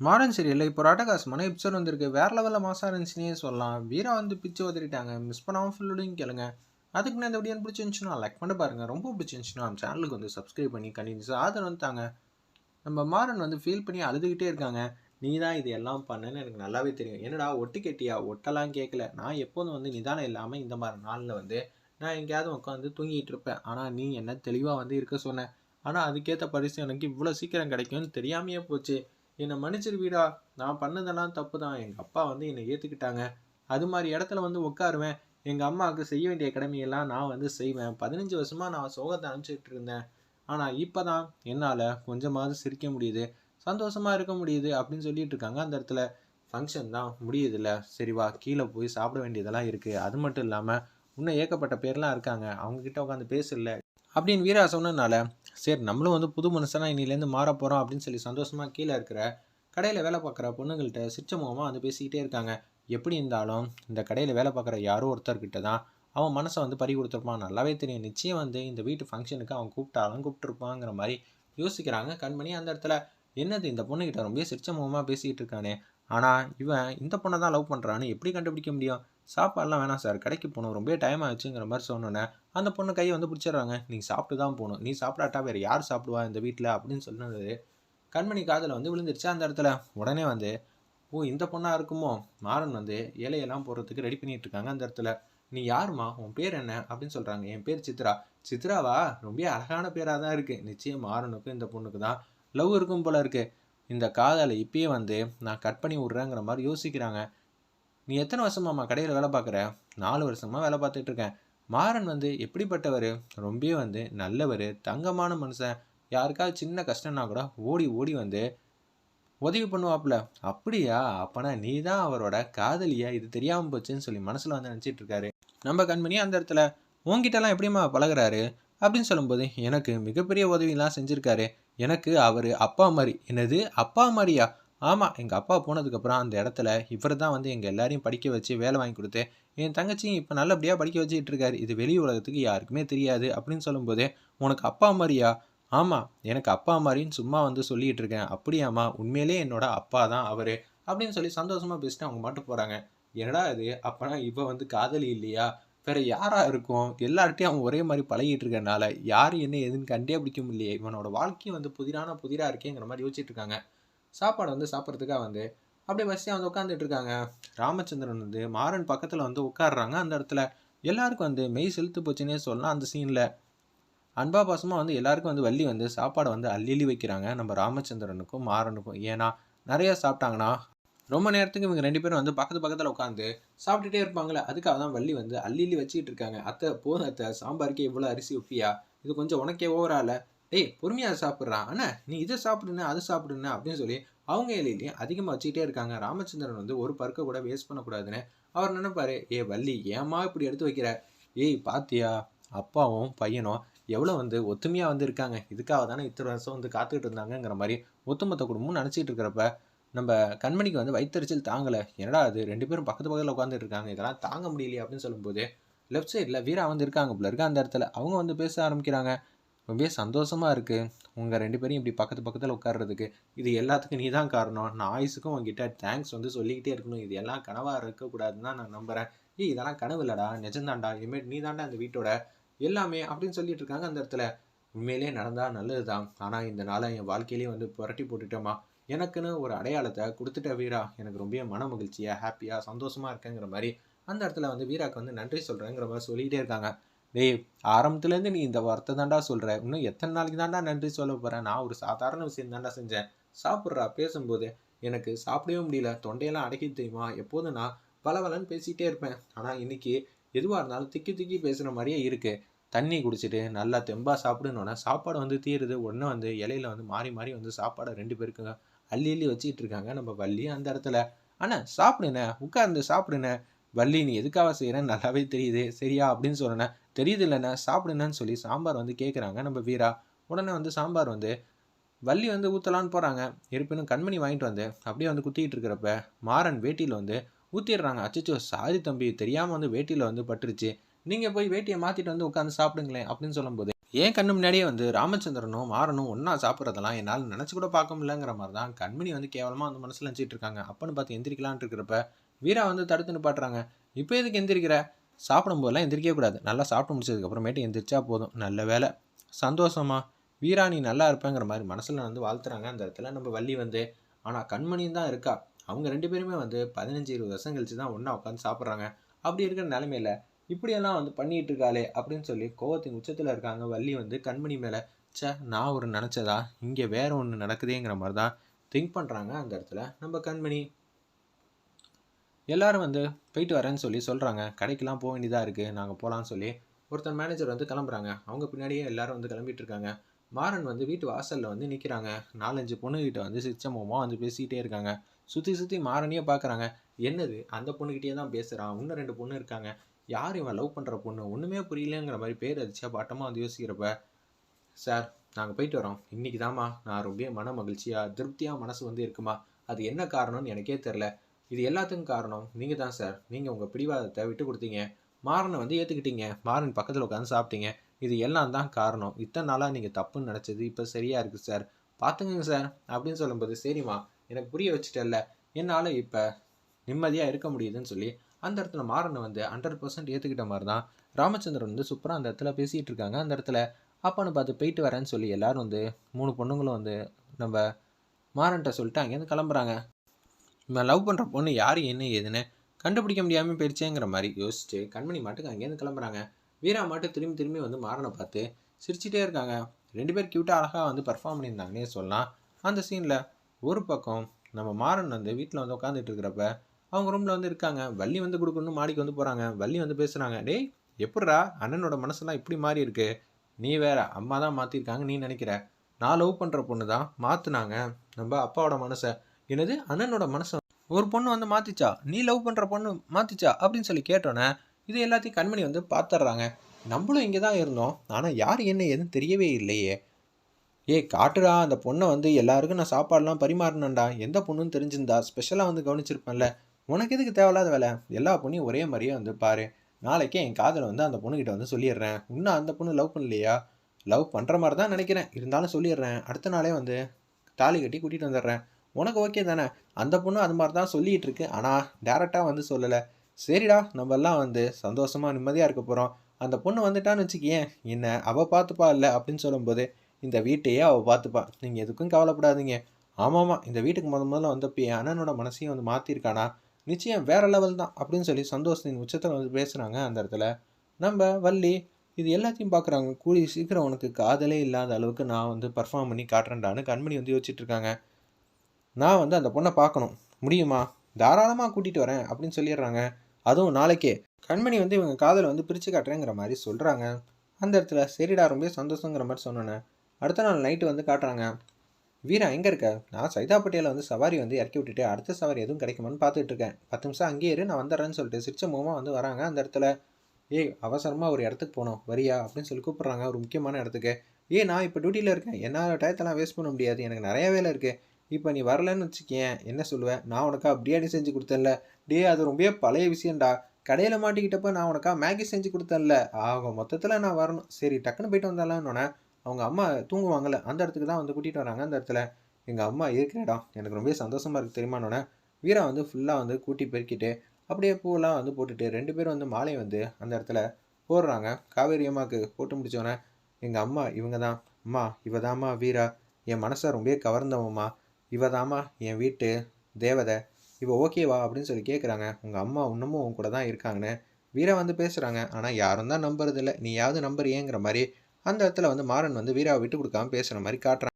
மாறன் சீரியலில் இப்போ ஒரு அட்டகாசமான எபிசோட் வந்திருக்கு. வேற லெவலில் மாசாக இருந்துச்சுன்னே சொல்லலாம். வீரா வந்து பிச்சு உதறிட்டாங்க. மிஸ் பண்ணாமல் ஃபுல்லோடையும் கேளுங்க. அதுக்கு நான் இந்த வீடியோ பிடிச்சிருந்துச்சுன்னா லைக் பண்ணி பாருங்கள் ரொம்ப பிடிச்சிருந்துச்சுன்னா நம்ம சேனலுக்கு வந்து சப்ஸ்கிரைப் பண்ணி கண்டினியூஸாக ஆதரவு வந்துட்டாங்க நம்ம மாறன் வந்து ஃபீல் பண்ணி அழுதுகிட்டே இருக்காங்க. நீ தான் இது எல்லாம் பண்ணுன்னு எனக்கு நல்லாவே தெரியும். என்னடா ஒட்டு கெட்டியா? ஒட்டெல்லாம் கேட்கல நான் எப்போதும் வந்து நிதானம் இல்லாமல் இந்த மாதிரி நாளில் வந்து நான் எங்கேயாவது உட்காந்து தூங்கிட்டு இருப்பேன். ஆனால் நீ என்ன தெளிவாக வந்து இருக்க சொன்ன. ஆனால் அதுக்கேற்ற பரிசு எனக்கு இவ்வளோ சீக்கிரம் கிடைக்கும்னு தெரியாமையே போச்சு. என்னை மன்னிச்சிரு வீடா. நான் பண்ணதெல்லாம் தப்பு தான் எங்கள் அப்பா வந்து என்னை ஏற்றுக்கிட்டாங்க அது மாதிரி இடத்துல வந்து உட்காருவேன். எங்கள் அம்மாவுக்கு செய்ய வேண்டிய கடமையெல்லாம் நான் வந்து செய்வேன். பதினஞ்சு வருஷமாக நான் சோகத்தை அனுப்பிச்சிட்டு இருந்தேன். ஆனால் இப்போ தான் என்னால் கொஞ்சமாவது சிரிக்க முடியுது. சந்தோஷமாக இருக்க முடியுது அப்படின்னு சொல்லிட்டு இருக்காங்க அந்த இடத்துல. ஃபங்க்ஷன் தான் முடியுதில்ல. சரிவா கீழே போய் சாப்பிட வேண்டியதெல்லாம் இருக்குது அது மட்டும் இல்லாமல் இன்னும் ஏகப்பட்ட பேர்லாம் இருக்காங்க. அவங்கக்கிட்ட உட்காந்து பேசல அப்படின்னு வீரா சொன்னனால சரி நம்மளும் வந்து புது மனுஷனா இன்னிலேருந்து மாற போகிறோம் அப்படின்னு சொல்லி சந்தோஷமாக கீழே இருக்கிற கடையில் வேலை பார்க்குற பொண்ணுங்கள்கிட்ட சிரிச்ச முகமாக வந்து பேசிக்கிட்டே இருக்காங்க. எப்படி இருந்தாலும் இந்த கடையில் வேலை பார்க்குற யாரோ ஒருத்தர்கிட்ட தான் அவன் மனசை வந்து பறி கொடுத்துருப்பான். நல்லாவே தெரியும். நிச்சயம் வந்து இந்த வீட்டு ஃபங்க்ஷனுக்கு அவன் கூப்பிட்டாலும் கூப்பிட்டுருப்பாங்கிற மாதிரி யோசிக்கிறாங்க கண்மணி அந்த இடத்துல. என்னது இந்த பொண்ணுக்கிட்ட ரொம்ப சிரிச்ச முகமாக பேசிக்கிட்டு இருக்கானே. ஆனால் இவன் இந்த பொண்ணை தான் லவ் பண்ணுறான்னு எப்படி கண்டுபிடிக்க முடியும்? சாப்பாடுலாம் வேணாம் சார். கடைக்கு போகணும். ரொம்ப டைம் ஆச்சுங்கிற மாதிரி சொன்னோன்னே அந்த பொண்ணு கையை வந்து பிடிச்சிடுறாங்க. நீ சாப்பிட்டு தான் போகணும். நீ சாப்பிடாட்டா வேறு யார் சாப்பிடுவா இந்த வீட்டில் அப்படின்னு சொன்னது கண்மணி காதில் வந்து விழுந்துருச்சு அந்த இடத்துல. உடனே வந்து ஓ இந்த பொண்ணாக இருக்குமோ? மாறன் வந்து இலையெல்லாம் போடுறதுக்கு ரெடி பண்ணிட்டு இருக்காங்க அந்த இடத்துல. நீ யாருமா உன் பேர் என்ன? அப்படின்னு சொல்கிறாங்க என் பேர் சித்ரா. சித்ராவா? ரொம்ப அழகான பேராக தான் இருக்குது நிச்சயம் மாறனுக்கும் இந்த பொண்ணுக்கு தான் லவ் இருக்கும் போல இருக்குது இந்த காதலை இப்பயே வந்து நான் கட் பண்ணி விட்றேங்கிற மாதிரி யோசிக்கிறாங்க. நீ எத்தனை வருஷமாம்மா கடையில் வேலை பார்க்குற? நாலு வருஷமாக வேலை பார்த்துட்டு இருக்கேன். மாறன் வந்து எப்படிப்பட்டவர்? ரொம்பவே வந்து நல்லவர் தங்கமான மனுஷன். யாருக்காவது சின்ன கஷ்டம்னா கூட ஓடி ஓடி வந்து உதவி பண்ணுவாப்புல. அப்படியா? அப்பனா நீ தான் அவரோட காதலியா இது தெரியாமல் போச்சுன்னு சொல்லி மனசில் வந்து நினச்சிட்டு இருக்காரு. நம்ம கண்மணி அந்த இடத்துல உங்ககிட்டலாம் எப்படிம்மா பழகுறாரு? அப்படின்னு சொல்லும்போது எனக்கு மிகப்பெரிய உதவிலாம் செஞ்சுருக்காரு. எனக்கு அவர் அப்பா மாதிரி என்னது? அப்பா மாதிரியா ஆமாம் எங்கள் அப்பா போனதுக்கப்புறம் அந்த இடத்துல இவர் தான் வந்து எங்கள் எல்லாரையும் படிக்க வச்சு வேலை வாங்கி கொடுத்து என் தங்கச்சியும் இப்போ நல்லபடியாக படிக்க வச்சுட்டு இருக்காரு. இது வெளி உலகத்துக்கு யாருக்குமே தெரியாது. அப்படின்னு சொல்லும்போது உனக்கு அப்பா மாதிரியா ஆமாம் எனக்கு அப்பா மாதிரின்னு சும்மா வந்து சொல்லிட்டு இருக்கேன். அப்படியாம்மா உண்மையிலே என்னோட அப்பா தான் அவர். அப்படின்னு சொல்லி சந்தோஷமாக பேசிட்டு அவங்க மட்டும் போகிறாங்க என்னடா இது? அப்போனா இவ வந்து காதலி இல்லையா? வேற யாராக இருக்கும்? எல்லார்ட்டையும் அவன் ஒரே மாதிரி பழகிட்டு இருக்கனால யார் என்ன எதுன்னு கண்டே பிடிக்க முடியலையே. இவனோட வாழ்க்கையும் வந்து புதிரான புதிராக இருக்கேங்கிற மாதிரி யோசிச்சுட்டு இருக்காங்க. சாப்பாடு வந்து சாப்பிட்றதுக்காக வந்து? அப்படியே வசதியாக வந்து உட்காந்துட்டு இருக்காங்க. ராமச்சந்திரன் வந்து மாறன் பக்கத்தில் வந்து உட்காடுறாங்க அந்த இடத்துல எல்லாருக்கும் வந்து மெய் செலுத்து போச்சுன்னே சொல்லலாம் அந்த சீனில் அன்பா பாசமாக வந்து எல்லாருக்கும் வந்து வள்ளி வந்து சாப்பாடை வந்து அள்ளி வைக்கிறாங்க. நம்ம ராமச்சந்திரனுக்கும் மாறனுக்கும். ஏன்னா நிறையா சாப்பிட்டாங்கன்னா ரொம்ப நேரத்துக்கு இவங்க ரெண்டு பேரும் வந்து பக்கத்து பக்கத்தில் உட்காந்து சாப்பிட்டுட்டே இருப்பாங்களே அதுக்காக தான் வள்ளி வந்து அள்ளி வச்சுக்கிட்டு இருக்காங்க. அத்தை போதும் அத்தை சாம்பாருக்கே இவ்வளோ அரிசி உப்பியா? இது கொஞ்சம் உனக்கே ஓவரால ஏய் பொறுமையாக சாப்பிட்றான் அண்ணா நீ இதை சாப்பிடுன்னு அதை சாப்பிடுன்னு அப்படின்னு சொல்லி அவங்க இலையிலையும் அதிகமாக வச்சுக்கிட்டே இருக்காங்க. ராமச்சந்திரன் வந்து ஒரு பருக்க கூட வேஸ்ட் பண்ணக்கூடாதுன்னு அவர் நினைப்பாரு. ஏ வள்ளி ஏமா இப்படி எடுத்து வைக்கிற? ஏய் பாத்தியா அப்பாவும் பையனும் எவ்வளோ வந்து ஒத்துமையாக வந்து இருக்காங்க. இதுக்காக தானே இத்தனை வருஷம் வந்து காத்துக்கிட்டு இருந்தாங்கங்கிற மாதிரி ஒத்துமொத்த குடும்பம் நினச்சிட்டு இருக்கிறப்ப நம்ம கண்மணிக்கு வந்து வயிற்றுச்சல் தாங்கலை. என்னடா அது ரெண்டு பேரும் பக்கத்து பக்கத்தில் உட்காந்துட்டு இருக்காங்க. இதெல்லாம் தாங்க முடியலையே அப்படின்னு சொல்லும்போது லெஃப்ட் சைடில் வீரா வந்து இருக்காங்க போல இருக்க அந்த இடத்துல. அவங்க வந்து பேச ஆரம்பிக்கிறாங்க. ரொம்பவே சந்தோஷமாக இருக்குது உங்கள் ரெண்டு பேரும் இப்படி பக்கத்து பக்கத்தில் உட்கார்றதுக்கு. இது எல்லாத்துக்கும் நீ தான் காரணம். நான் ஆயுஸுக்கும் உங்ககிட்ட தேங்க்ஸ் வந்து சொல்லிக்கிட்டே இருக்கணும். இது எல்லாம் கனவாக இருக்கக்கூடாதுன்னு தான் நான் நம்புகிறேன் ஏய் இதெல்லாம் கனவு இல்லடா. நிஜம்தான்டா. இனிமேல் நீ தாண்டா அந்த வீட்டோட எல்லாமே அப்படின்னு சொல்லிட்டு இருக்காங்க அந்த இடத்துல. உண்மையிலே நடந்தால் நல்லது தான் ஆனால் இந்த நாளை என் வாழ்க்கையிலேயே வந்து புரட்டி போட்டுட்டோமா எனக்குன்னு ஒரு அடையாளத்தை கொடுத்துட்ட வீரா. எனக்கு ரொம்ப மன மகிழ்ச்சியாக ஹாப்பியாக சந்தோஷமாக இருக்கேங்கிற மாதிரி அந்த இடத்துல வந்து வீராக்கு வந்து நன்றி சொல்கிறேங்கிற மாதிரி சொல்லிக்கிட்டே இருக்காங்க. டேய் ஆரம்பத்துலேருந்து நீ இந்த வார்த்தை தாண்டா சொல்கிற இன்னும் எத்தனை நாளைக்கு தாண்டா நன்றி சொல்ல போகிறேன் நான் ஒரு சாதாரண விஷயம் தாண்டா செஞ்சேன். சாப்பிட்றா பேசும்போது. எனக்கு சாப்பிடவே முடியல. தொண்டையெல்லாம் அடக்கி தெரியுமா? எப்போதும் நான் பலவலன்னு பேசிகிட்டே இருப்பேன். ஆனால் இன்னைக்கு எதுவாக இருந்தாலும் திக்கி திக்கி பேசுகிற மாதிரியே இருக்குது தண்ணி குடிச்சிட்டு நல்லா தெம்பாக சாப்பிடுனோன்னா சாப்பாடு வந்து தீருது. உடனே வந்து இலையில வந்து மாறி மாறி வந்து சாப்பாடை ரெண்டு பேருக்குங்க அள்ளி அள்ளி வச்சுக்கிட்டு இருக்காங்க. நம்ம வள்ளி அந்த இடத்துல. ஆனால் சாப்பிடுண்ணே. உட்கார்ந்து சாப்பிடுண்ணே. வள்ளி நீ எதுக்காக செய்கிறேன்னு நல்லாவே தெரியுது. சரியா? அப்படின்னு சொன்னேன் தெரியுது இல்லைண்ணே. சாப்பிடுண்ணேன்னு சொல்லி சாம்பார் வந்து கேட்குறாங்க நம்ம வீரா. உடனே வந்து சாம்பார் வந்து வள்ளி வந்து ஊற்றலான்னு போகிறாங்க இருப்பினும் கண்மணி வாங்கிட்டு வந்து அப்படியே வந்து குத்திக்கிட்டு இருக்கிறப்ப மாறன் வேட்டியில் வந்து ஊற்றிடுறாங்க அச்சச்சோ சாரி தம்பி தெரியாமல் வந்து வேட்டியில் வந்து பட்டுருச்சு. நீங்கள் போய் வேட்டியை மாற்றிட்டு வந்து உட்காந்து சாப்பிடுங்களேன் அப்படின்னு சொல்லும்போது ஏன் கண்ணு முன்னாடியே வந்து ராமச்சந்திரனும் மாறனும் ஒன்றா சாப்பிட்றதெல்லாம் என்னால் நினச்சி கூட பார்க்க முடியலங்கிற மாதிரி தான் கண்மணி வந்து கேவலமாக அந்த மனசில் நினச்சிட்டு இருக்காங்க. அப்பன்னு பார்த்து எந்திரிக்கலான்ட்டு இருக்கிறப்ப வீரா வந்து தடுத்து நிப்பாட்டுறாங்க. இப்போ எதுக்கு எந்திரிக்கிற? சாப்பிடும் போதெல்லாம் எந்திரிக்கவே கூடாது. நல்லா சாப்பிட்டு முடிச்சதுக்கப்புறமேட்டு எந்திரிச்சா போதும். நல்ல வேலை. சந்தோஷமா? வீரா நீ நல்லா இருப்பேங்கிற மாதிரி மனசில் வந்து வாழ்த்துறாங்க. அந்த இடத்துல நம்ம வள்ளி வந்து ஆனால் கண்மணியும் தான் இருக்கா? அவங்க ரெண்டு பேருமே வந்து பதினஞ்சு இருபது வருஷம் கழிச்சு தான் ஒன்றா உட்காந்து சாப்பிட்றாங்க. அப்படி இருக்கிற நிலமையில இப்படியெல்லாம் வந்து பண்ணிட்டு இருக்காளே அப்படின்னு சொல்லி கோவத்தின் உச்சத்தில் இருக்காங்க. வள்ளி வந்து கண்மணி மேலே சே நான் ஒரு நினச்சதா? இங்கே வேற ஒன்று நடக்குதேங்கிற மாதிரி தான் திங்க் பண்ணுறாங்க அந்த இடத்துல நம்ம கண்மணி. எல்லோரும் வந்து போயிட்டு வரேன்னு சொல்லி சொல்கிறாங்க கடைக்கெல்லாம் போக வேண்டியதாக இருக்குது நாங்கள் போகலான்னு சொல்லி ஒருத்தர் மேனேஜர் வந்து கிளம்புறாங்க. அவங்க பின்னாடியே எல்லாரும் வந்து கிளம்பிட்டு இருக்காங்க. மாறன் வந்து வீட்டு வாசலில் வந்து நிற்கிறாங்க நாலஞ்சு பொண்ணுக்கிட்ட வந்து சிச்சமோமா வந்து பேசிக்கிட்டே இருக்காங்க. சுற்றி சுற்றி மாறனையே பார்க்குறாங்க என்னது? அந்த பொண்ணுக்கிட்டே தான் பேசுகிறான் இன்னும் ரெண்டு பொண்ணு இருக்காங்க. யார் இவன் லவ் பண்ணுற பொண்ணு? ஒன்றுமே புரியலங்கிற மாதிரி பேர் அடிச்சா பாட்டமாக வந்து யோசிக்கிறப்ப சார் நாங்கள் போயிட்டு வரோம். இன்றைக்கி தாம்மா நான் ரொம்ப மன மகிழ்ச்சியாக திருப்தியாக மனசு வந்து இருக்குமா? அது என்ன காரணம்னு எனக்கே தெரில இது எல்லாத்துக்கும் காரணம் நீங்கள் தான் சார் நீங்கள் உங்கள் பிடிவாதத்தை விட்டு கொடுத்தீங்க. மாறனை வந்து ஏற்றுக்கிட்டீங்க மாறன் பக்கத்தில் உட்காந்து சாப்பிட்டீங்க. இது எல்லாம் தான் காரணம். இத்தனை நாளாக நீங்கள் தப்புன்னு நினச்சது இப்போ சரியாக இருக்குது சார் பார்த்துங்க சார் அப்படின்னு சொல்லும்போது சரிம்மா எனக்கு புரிய வச்சுட்டல என்னால் இப்போ நிம்மதியாக இருக்க முடியுதுன்னு சொல்லி அந்த இடத்துல மாறனை வந்து ஹண்ட்ரட் பர்சன்ட் ஏற்றுக்கிட்ட மாதிரி தான் ராமச்சந்திரன் வந்து சூப்பராக அந்த இடத்துல பேசிகிட்டு இருக்காங்க. அந்த இடத்துல அப்பான்னு பார்த்து போயிட்டு வரேன்னு சொல்லி எல்லோரும் வந்து மூணு பொண்ணுங்களும் வந்து நம்ம மாறன்ட்ட சொல்லிட்டு அங்கேருந்து கிளம்புறாங்க. இவன் லவ் பண்ணுற பொண்ணு யார் என்ன ஏதுன்னு கண்டுபிடிக்க முடியாமல் போயிடுச்சேங்கிற மாதிரி யோசிச்சு கண்மணி மாட்டுக்கு அங்கேருந்து கிளம்புறாங்க. வீரா மாட்டு திரும்பி திரும்பி வந்து மாறனை பார்த்து சிரிச்சிட்டே இருக்காங்க. ரெண்டு பேர் க்யூட்டாக அழகாக வந்து பர்ஃபார்ம் பண்ணியிருந்தாங்கன்னே சொல்லலாம். அந்த சீனில் ஒரு பக்கம் நம்ம மாறன் வந்து வீட்டில் வந்து உட்காந்துட்டு இருக்கிறப்ப அவங்க ரூமில் வந்து இருக்காங்க. வள்ளி வந்து கொடுக்கணும்னு மாடிக்கு வந்து போகிறாங்க வள்ளி வந்து பேசுகிறாங்க டேய் எப்பட்றா அண்ணனோட மனசெல்லாம் இப்படி மாறி இருக்கு. நீ வேற அம்மா தான் மாற்றிருக்காங்க நீ நினைக்கிற? நான் லவ் பண்ணுற பொண்ணு தான் மாற்றினாங்க நம்ம அப்பாவோட மனசை என்னது? அண்ணனோட மனசை. ஒரு பொண்ணு வந்து மாற்றிச்சா நீ லவ் பண்ணுற பொண்ணு மாற்றிச்சா அப்படின்னு சொல்லி கேட்டோன்னே இது எல்லாத்தையும் கண்மணி வந்து பார்த்துட்றாங்க நம்மளும் இங்கே தான் இருந்தோம். ஆனால் யார் என்ன எதுவும் தெரியவே இல்லையே. ஏய் காட்டுடா அந்த பொண்ணை வந்து எல்லாருக்கும் நான் சாப்பாடெலாம் பரிமாறினேன்டா எந்த பொண்ணுன்னு தெரிஞ்சிருந்தா ஸ்பெஷலாக வந்து கவனிச்சிருப்பேன்ல. உனக்கு எதுக்கு தேவையில்லாத வேலை? எல்லா பொண்ணையும் ஒரே மாதிரியே வந்து பாரு. நாளைக்கே என் காதலை வந்து அந்த பொண்ணுக்கிட்ட வந்து சொல்லிடுறேன். இன்னும் அந்த பொண்ணு லவ் பண்ணலையா? லவ் பண்ணுற மாதிரி தான் நினைக்கிறேன். இருந்தாலும் சொல்லிடுறேன். அடுத்த நாளே வந்து தாலி கட்டி கூட்டிகிட்டு வந்துடுறேன். உனக்கு ஓகே தானே? அந்த பொண்ணு அது மாதிரி தான் சொல்லிகிட்டு இருக்கு ஆனால் டேரெக்டாக வந்து சொல்லலை. சரிடா நம்ம எல்லாம் வந்து சந்தோஷமாக நிம்மதியாக இருக்க போகிறோம் அந்த பொண்ணு வந்துட்டான்னு வச்சுக்கேன் என்ன அவள் பார்த்துப்பா இல்லை? அப்படின்னு சொல்லும்போது இந்த வீட்டையே அவள் பார்த்துப்பா. நீங்கள் எதுக்கும் கவலைப்படாதீங்க. ஆமாம்மா இந்த வீட்டுக்கு முத முதல்ல வந்தப்போ என் அண்ணனோட மனசையும் வந்து மாற்றிருக்கானா நிச்சயம் வேற லெவல் தான் அப்படின்னு சொல்லி சந்தோஷத்தின் உச்சத்தில் வந்து பேசுகிறாங்க அந்த இடத்துல. நம்ம வள்ளி இது எல்லாத்தையும் பார்க்குறாங்க. கூடி சீக்கிரம் உனக்கு காதலே இல்லாத அளவுக்கு நான் வந்து பர்ஃபார்ம் பண்ணி காட்டுறேன்டான்னு கண்மணி வந்து யோசிச்சுட்டு இருக்காங்க. நான் வந்து அந்த பொண்ணை பார்க்கணும். முடியுமா? தாராளமாக கூட்டிகிட்டு வரேன் அப்படின்னு சொல்லிடுறாங்க. அதுவும் நாளைக்கே. கண்மணி வந்து இவங்க காதலை வந்து பிரித்து காட்டுறேங்கிற மாதிரி சொல்கிறாங்க அந்த இடத்துல சரிடா ரொம்ப சந்தோஷங்கிற மாதிரி சொன்னோன்னே அடுத்த நாள் நைட்டு வந்து காட்டுறாங்க. வீரா எங்கே இருக்க? நான் சைதாப்பட்டியில் வந்து சவாரி வந்து இறக்கி விட்டுட்டு அடுத்த சவாரி எதுவும் கிடைக்குமான்னு பார்த்துட்டு இருக்கேன். பத்து நிமிஷம் அங்கேயே இரு நான் வந்துடுறேன்னு சொல்லிட்டு சிரிச்ச முகமாக வந்து வராங்க அந்த இடத்துல. ஏய் அவசரமாக ஒரு இடத்துக்கு போகணும். வரியா? அப்படின்னு சொல்லி கூப்பிட்றாங்க ஒரு முக்கியமான இடத்துக்கு. ஏய் நான் இப்போ டியூட்டியில் இருக்கேன். என்னால் டயத்தெல்லாம் வேஸ்ட் பண்ண முடியாது. எனக்கு நிறைய வேலை இருக்குது இப்போ நீ வரலன்னு வச்சுக்கேன். என்ன சொல்லுவேன்? நான் உனக்கா பிரியாணி செஞ்சு கொடுத்தேன்ல. டே அது ரொம்ப பழைய விஷயம்டா. கடையில் மாட்டிக்கிட்டப்ப நான் உனக்கா மேகி செஞ்சு கொடுத்தேன்ல. ஆக மொத்தத்தில் நான் வரணும். சரி டக்குன்னு போயிட்டு வந்தாலான்னு அவங்க அம்மா தூங்குவாங்கல்ல. அந்த இடத்துக்கு தான் வந்து கூட்டிகிட்டு வராங்க அந்த இடத்துல. எங்கள் அம்மா இருக்கிற இடம் எனக்கு ரொம்ப சந்தோஷமாக இருக்குது தெரியுமானோடனே வீரா வந்து ஃபுல்லாக வந்து கூட்டி பெருக்கிட்டு அப்படியே பூவெல்லாம் வந்து போட்டுட்டு ரெண்டு பேரும் வந்து மாலை வந்து அந்த இடத்துல போடுறாங்க. காவேரி அம்மாவுக்கு போட்டு முடிச்சோன்னே எங்கள் அம்மா இவங்க தான் அம்மா இவ தாம்மா வீரா. என் மனசை ரொம்ப கவர்ந்தவம்மா. இவ தாமா என் வீட்டு தேவதை. இவ ஓகேவா அப்படின்னு சொல்லி கேட்குறாங்க உங்கள் அம்மா இன்னமும் உன் கூட தான் இருக்காங்கன்னு வீரா வந்து பேசுகிறாங்க ஆனால் யாரும் தான் நம்புறதில்ல. நீயாவது நம்புறியேங்கிற மாதிரி அந்த இடத்துல வந்து மாறன் வந்து வீராவை விட்டு கொடுக்காம பேசுகிற மாதிரி காட்டுறாங்க.